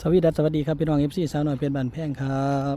สวัสดีครับสวัสดีครับพี่น้อง FC สาวหน่อยเป็นบันแพงครับ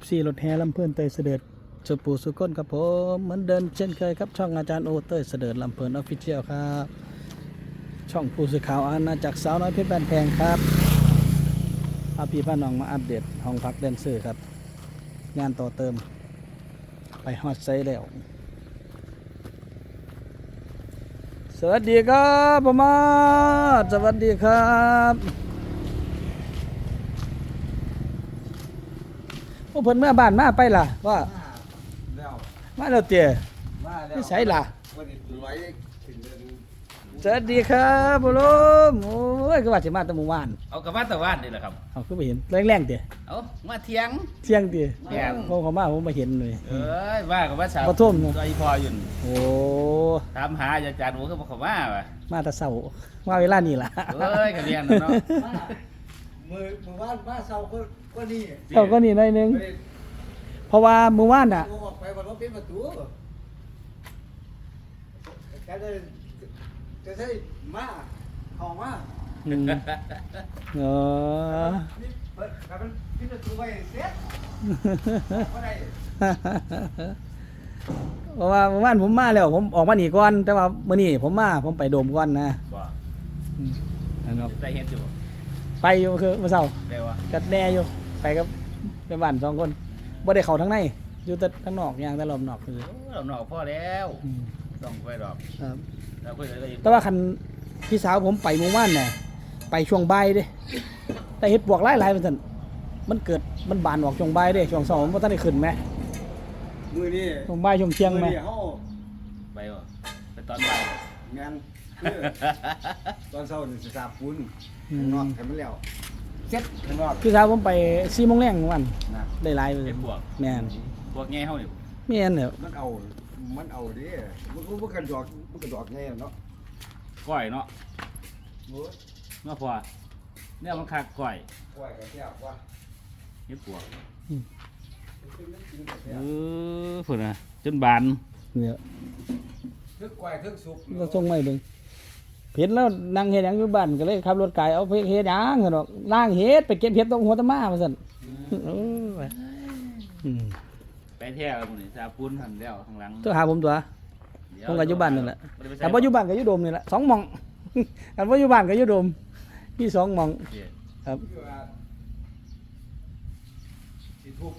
FC รถแห่ลำเพื่อนเตยเสด็จสุปูสุก้นครับผมเหมือนเดิมเช่นเคยครับช่องอาจารย์โอเตยเสด็จลำเพลินออฟฟิเชียลครับ ช่องผู้สื่อข่าวอาณาจักรสาวน้อยเพชรบันแพงครับอาพี่พ่อน้องมาอัปเดตห้องพักแดนเซอร์ครับ งานต่อเติม ไปฮอดไซแล้วสวัสดีครับพ่อมาสวัสดีครับ โอ้เพิ่นเมื่อบ้านมาไปล่ะว่าแล้วมาแล้วเตี๋ยมาแล้วนี่ใส่ล่ะวันนี้ร้อยถึงเดือนสวัสดีครับบุลุมโอ้ยคือว่าสิมาแตะหมู่บ้านเอากระบะตะวันนี่แหละครับ เอาคือบ่เห็นแรงๆเตี๋ยเอามาเทียง เที่ยงเตี๋ยแม่น ผมเขามาผมมาเห็นเลย เอ้ยว่ากับว่าสาวปฐมเนอะ ตัวอีพออยู่นี่โอ้ถามหาอาจารย์โอ้คือบ่เข้ามาว่ะมาแต่เช้ามาเวลานี้ล่ะเอ้ยก็เรียนน่ะเนาะ มือมือว่านมาเศร้าก็ก็นี่เช้าก็นี่หน่อยหนึง ไม่ได้เพราะว่ามื้อวานน่ะ ตัวออกไปวันรถเป็นประตูก็เลยจะใช่มาเข้ามาอืมเออ นี่เปิดกลับมันปิดประตูไว้เสร็จก็ได้เพราะว่าเมื่อวานผมมาแล้ว ผมออกมาหนีก่อน แต่ว่ามื้อนี้ผมมาผมไปโดมก่อนนะบ่อืมนะครับ ได้เฮ็ดอยู่บ่ ไปอยู่คือเมื่อเช้าได้ว่ากัดแน่อยู่ไปกับไปบ้านสองคนบ่ได้เข้าทางในอยู่แต่ข้างนอกอย่างแต่รอบนอกคือเรานอกพอแล้วอืมต้องไปดอกครับแล้วก็เลยแต่ว่าคันพี่สาวผมไปเมื่อวานน่ะไปช่วงบ่ายเด้ แต่เฮ็ดปวกหลายๆมันซั่นมันเกิดมันบานออกช่วงบ่ายเด้ช่วงเช้ามันบ่ทันได้ขึ้นแหมมือนี่ช่วงบ่ายช่วงเที่ยงมือแหมนี่เขาไปบ่ไปตอนบ่ายงานคือ ตอนเช้านี่สิสาบปุ้นอืข้างนอกมให้มันแล้วเสร็จข้างนอกพี่สาวผมไป4โมงแรงเมื่อวานนะได้หลายเลยเฮ็ดบวก แม่นพวกแง่เฮานี่แม่นเด้อมันเอา มันเอาดิมันก็มันกระดอกมันกระดอกไงเนาะก้อยเนาะโอ้ยเนาะพอเนี่ยมันคักก้อยปล่อยกระแทกว่าเฮ็ดบวกขึ้นนั่นขึ้นกระแทเอกอพุ่นน่ะจนบานเนี่ยทึกกล้วยทึกสุกก็ส่งมาให้เบิ่ง เห็นแล้วนั่งเฮ็ดหยังอยู่บ้านก็เลยขับรถไกลเอาไปเฮ็ดหยังซั่นดอกล้างเฮ็ดไปเก็บเฮ็ดตรงหัวตะมาว่าซั่นเออไปอืมไปแท้มื้อนี้ซาปูนหั่นแล้วข้างหลังตัวหาผมตัวเดี๋วผมก็อยู่บ้านนั่นแหละ บ่ได้ไปใส่แต่บ่อยู่บ้านก็อยู่โดมนี่แหละสองหม่องแต่บ่อยู่บ้านก็อยู่โดมมีสองหม่องเดี๋ยวครับที่ว่าสิทุก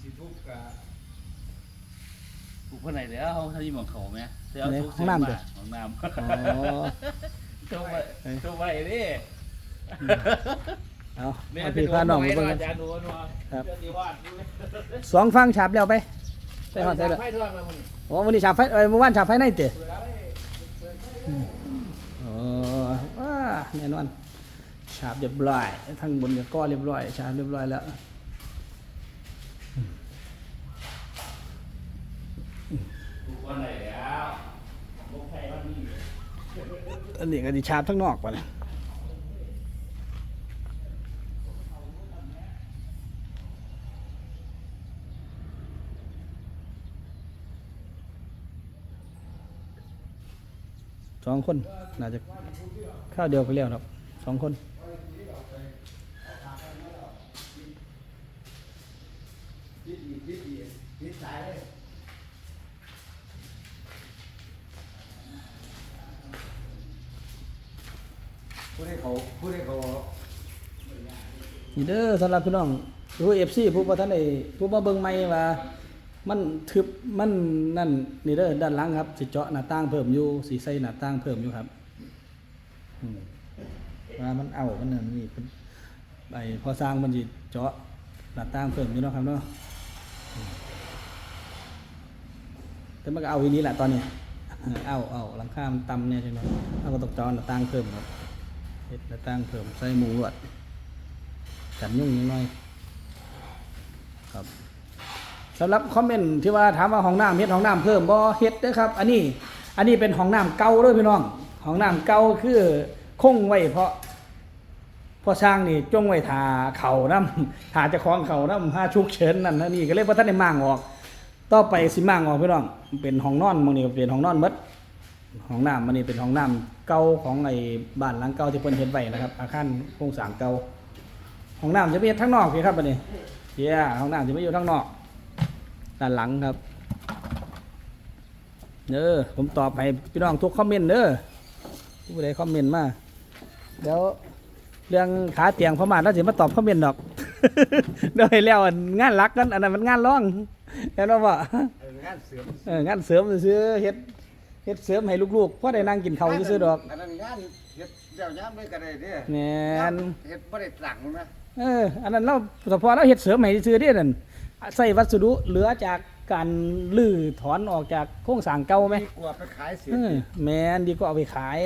สิทุกกะ ปลูกเพิ่นไหนเดี๋ยวเอาถ้ามีหมองเขาไหมเดี๋ยวเอาไหนทุกห้องน้ำเด้อห้องน้ำอ๋อทุกไว้ทุกไว้ดิเอาเอาพี่พาน้องไปเบิ่งกันอาจารย์ดูนัวครับเดี๋ยวสิวาดดูสองฟังฉาบแล้วไปไปฮอดได้แล้วไฟทวงแล้วมึงโอ้วันนี้ฉาบไฟเอ้ยเมื่อวานฉาบไฟในเตะอ๋อว้าแน่นอนฉาบเรียบร้อยทั้งบนกับก้อเรียบร้อยฉาบเรียบร้อยแล้ว ปลูก วันไหนแล้วปลูกไผ่วันนี้อันนี้ก็ดิฉาบทั้งนอกไปเลยสองคน น่าจะข้าวเดียวก็เลี้ยวครับสองคนคิดดีคิดดีคิดสายเลยผู้ใดเขาผู้ใดเขา นี่เด้อสำหรับพี่น้องผู้เอฟซีผู้บ่ทันได้ผู้มาเบิ่งใหม่ว่า มันทึบมันนั่นนี่เด้อด้านหลังครับสิเจาะหน้าต่างเพิ่มอยู่สิใส่หน้าต่างเพิ่มอยู่ครับอืมว่ามันเอามันนั่นนี่เพิ่นไอ้พอสร้างมันสิเจาะหน้าต่างเพิ่มอยู่เนาะครับเนาะแต่มันก็เอาอีนี้แหละตอนนี้เอาเอาหลังคามันต่ำเนี่ยจังได๋เราก็ต้องเจาะหน้าต่างเพิ่มครับเฮ็ดหน้าต่างเพิ่มใส่หมูลวด กันยุ่งนิดหน่อยครับสำหรับคอมเมนต์ที่ว่าถามว่าห้องน้ำเฮ็ดห้องน้ำเพิ่มบ่เฮ็ดเด้อครับ อันนี้อันนี้เป็นห้องน้ำเก่าเด้วยพี่น้องห้องน้ำเก่าคือคงไว้เพราะพอสร้างนี่จ้องไว้ทาเข่าน้ำทาจะคล้องเข่าน้ำห้าชุกเฉินนั่นนะนี่ก็เลยบ่ทันได้มั่างออกต่อไปสิมั่างออกพี่น้องเป็นห้องนอนหมื้นี้ก็เป็นห้องนอนหมดห้องน้ำมันนี่เป็นห้องน้ำเก่าของไอ้บ้านหลังเก่าที่เพิ่นเฮ็ดไว้นะครับ อาคารโครงสร้างเก่า ห้องน้ำจะไปเฮ็ดทางนอกพี่ครับบัดนี้เย้ห้องน้ำจะไปอยู่ทางนอก ด้านหลังครับเด้อผมตอบให้พี่น้องทุกคอมเมนต์เด้อผู้ใดคอมเมนต์มาเดี๋ยวเรื่องขาเตียงพม่าเราสิมาตอบคอมเมนต์ดอกเดี๋ยวให้แล้วอันงานหลักกันอันนั้นมันงานร้องเห็นบ่เอองานเสริมเอองานเสริมซื้อเฮ็ดเฮ็ดเสริมให้ลูกๆพอได้นั่งกินข้าวซื้อๆดอกอันนั้นงานเฮ็ดเดี๋ยวย้ำเลยก็ได้เด้แม่นเฮ็ดบ่ได้ตังค์นะ เอออันนั้นเราเฉพาะเราเฮ็ดเสริมให้ซื้อๆเด้นั่นใส่วัสดุเหลือจากการลื้อถอนออกจากโครงสร้างเก่าไหมดีกว่าไปขายเสียเออแม่นดีกว่าเอาไปขาย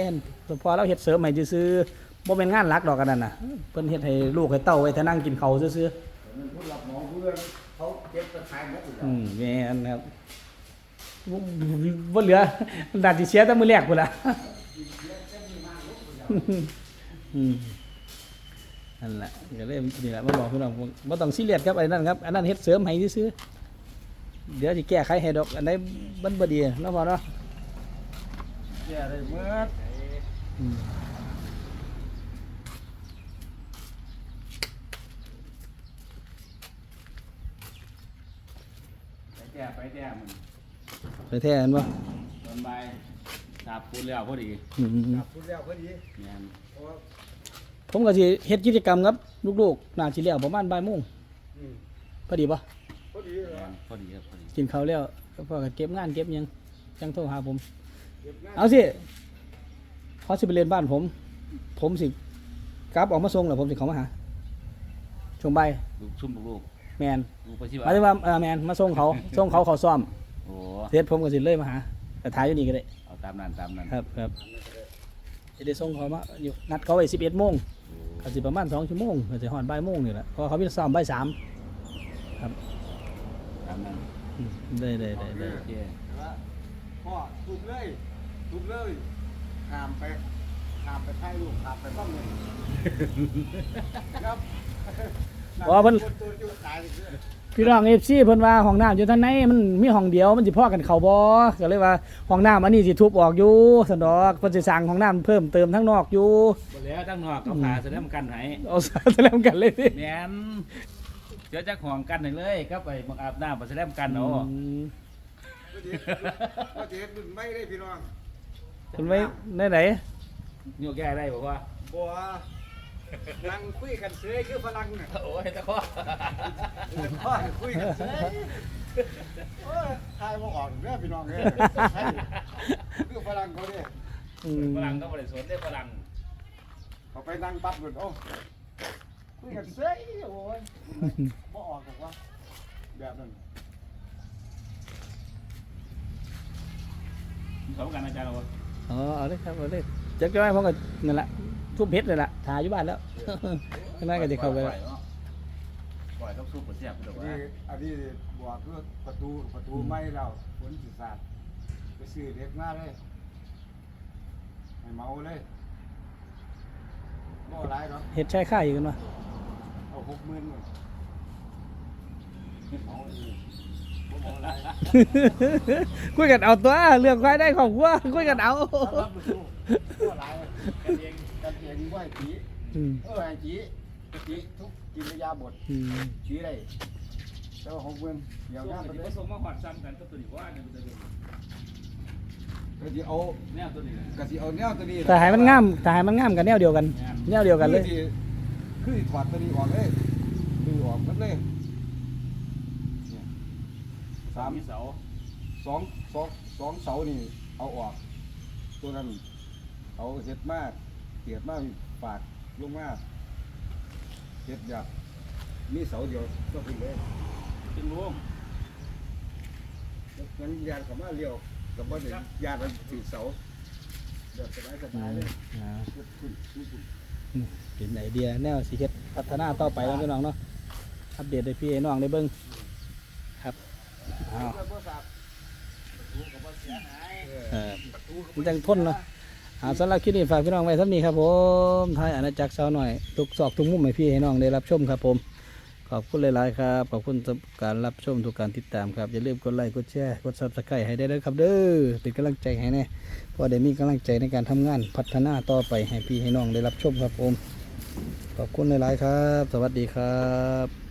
เฉพาะเราเฮ็ดเสริมให้ซื้อๆบ่แม่นงานหลักดอกกันนั่นน่ะเพิ่นเฮ็ดให้ลูกให้เต้าไว้ถ้านั่งกินข้าวซื่อมันผู้รับเหมาผู้เรื่องเขาเก็บไปขายหมดอยู่ๆแล้วอืมแม่นครับบ่บ่เหลือน่าสิเสียแต่มื้อแรกพุ่นล่ะอืม นั่นแหละก็เลยนี่แหละมาบอกพี่น้องว่าต้องซีเรียสครับไอ้นั่นครับอันนั้นเฮ็ดเสริมให้ซื้อๆเดี๋ยวจะแก้ไขให้ดอกอันไหนบันบดีเนาะพอเนาะแก่ได้เมื่ออืมไปแก้ไปแก้มันไปแท้กันบ่ตอนบ่ายตาปูนแล้วพอดีอืมกับผู้แล้วพอดีแม่นเพราะว่า ผมก็สิเฮ็ดกิจกรรมครับลูกๆน่าสิแล้วประมาณบ่ายโมงอืมพอดีบ่พอดีเหรแม่อนพอดีครับพอดีกินข้าวแล้วก็พอก็เก็บงานเก็บหยังจังโทรหาผม เก็บงานเอาสิเขาสิไปเรียนบ้านผม ผมสิกลับออกมาส่งแล้วผมสิเข้ามาหาช่วงบ่ายลูกชุ่มลูกแมนลูกไปชิหมายถึงว่าเออแมนมาส่งเขาส่งเขาเขาซ่อมโอ้เสร็จผมก็สิเลยมาหาแต่ถ่ายอยู่นี่ก็ได้เอาตามนั้นตามนั้นครับครับ จะได้ส่งเขามาอยู่นัดเขาไว้สิบเอ็ดโมงโอ้ก็สิประมาณสองชั่วโมงก็สิหอดบ่ายโมงนี่แหละเพราะเขาพิซ้อมบ่ายสามตามนั้นอืมได้ได้ได้ได้โอเคแต่ว่าพ่อทุบเลยทุบเลยห้ามไปห้ามไปถ่ายรูปห้ามไปบ้างเลยครับ ว่าเพิ่น ตัวจุดตายเลยคือ พี่น้องเอฟซีเพิ่นว่าห้องน้ำอยู่ทางในมันมีห้องเดียวมันสิพอกันเขาบ่ก็เลยว่าห้องน้ำอันนี้สิทุบออกอยู่สันดอกเพิ่นสิสร้างห้องน้ำเพิ่มเติมทั้งนอกอยู่หมดแล้วตั้งนอกเขาพาแสดงกันให้เอาซะแล้วกันเลยสิแม่นเดี๋ยวจะห่วงกันให้เลยครับไปมักอาบน้ำมาแสดงกันเนาะอืมว่าจะเห็นรุ่นไม่ได้พี่น้องเพิ่นไว้ไหนไหนโยกแก้ได้บอกว่าบัว นั่งคุยกันเสยคือฝรั่งน่ะโอ้ยตะข้อพ่อคุยกันเสยโอ้ยทายบ่ออกเด้อพี่น้องเด้อคือฝรั่งเขาเด้อืมฝรั่งก็บริสุทธิ์ได้ฝรั่งเขาไปนั่งปั๊บเลยโอ้คุยกันเสยโอ้ยบ่ออกบอกว่าแบบนั้นเขาประกันอาจารย์เราอ๋อเอาเลยครับเอาเลยจักจ้อยผมก็นั่นแหละ ทุบเพชรเลยล่ะถ่ายอยู่บ้านแล้วข้างในก็จะเข้าไปแล้วปล่อยต้องสู้กับเสียบถูกอันไหมนี้อันนี้บอกคือประตูประตูไม้เราฝนสิสาดไปซื้อเด็กมาเลยให้เมาเลยบ่หลายเนาะเฮ็ดใช้ค่าอยู่กันวะเอาหกหมื่นเลยเมาอีกบ่เมาหลายคุยกันเอาตัวเรื่องควายได้ของวัวคุยกันเอาสำหรับประตูบ่หลายกันเอง กันเองไหวจีอืมเออให้จีจีทุกกิริยาบทอืมจีได้แต่ว่าหกหมื่นเดี๋ยวส่งางนไปไปเลยผสมมาหอดซ้ำกันก็ตัวนี้ว่าเนี่ยมันจะเป็นก็สิเอาแนวตัวนี้ก็สิเอาแนวตัวนี้แต่ให้มันงามแต่ให้มันงามกันแนวเดียวกัน แนวเดียวกันเลยคือสิคือสิถอดตัวนี้ออกเลยดึงออกหมดเลยเนี่ยสาสามมมีเสาสองสองสองเสานี่เอาออก ตัวนั้นเอาเห็ดมาก เกียดมากปากลงมากเห็ดอยากมีเสาเดียวก็ขึ้นเลยจึงร่วงงั้นยานเขามาเลี้ยวกับบ่ได้ยานมันถือเสาแบบสบายสอ่าบายเลยอ่าขึ้นขึ้นขึ้นขึ้นเป็นไอเดียแนวสิเฮ็ดพัฒนาต่อไปแล้วพี่น้องเนาะอัปเดตให้พี่ให้น้องได้เบิ่งครับอ้าวแล้วบ่ทราบประตูก็บ่เสียหายเออประตูก็มันบ่จังทนเนาะ อ่าสำหรับคลิปนี้ฝากพี่น้องไว้ท่านี้ครับผมท้ายอาณาจักรสาวหน่อยทุกซอกทุกมุมให้พี่ให้น้องได้รับชมครับผมขอบคุณหลาย ๆ ครับ ขอบคุณการรับชมทุกการติดตามครับ อย่าลืมกดไลค์ กดแชร์ กดซับสไครต์ให้ได้เลยครับเด้อ เป็นกำลังใจให้แน่เพราะได้มีกำลังใจในการทำงานพัฒนาต่อไปให้พี่ให้น้องได้รับชมครับผม ขอบคุณหลาย ๆ ครับ สวัสดีครับ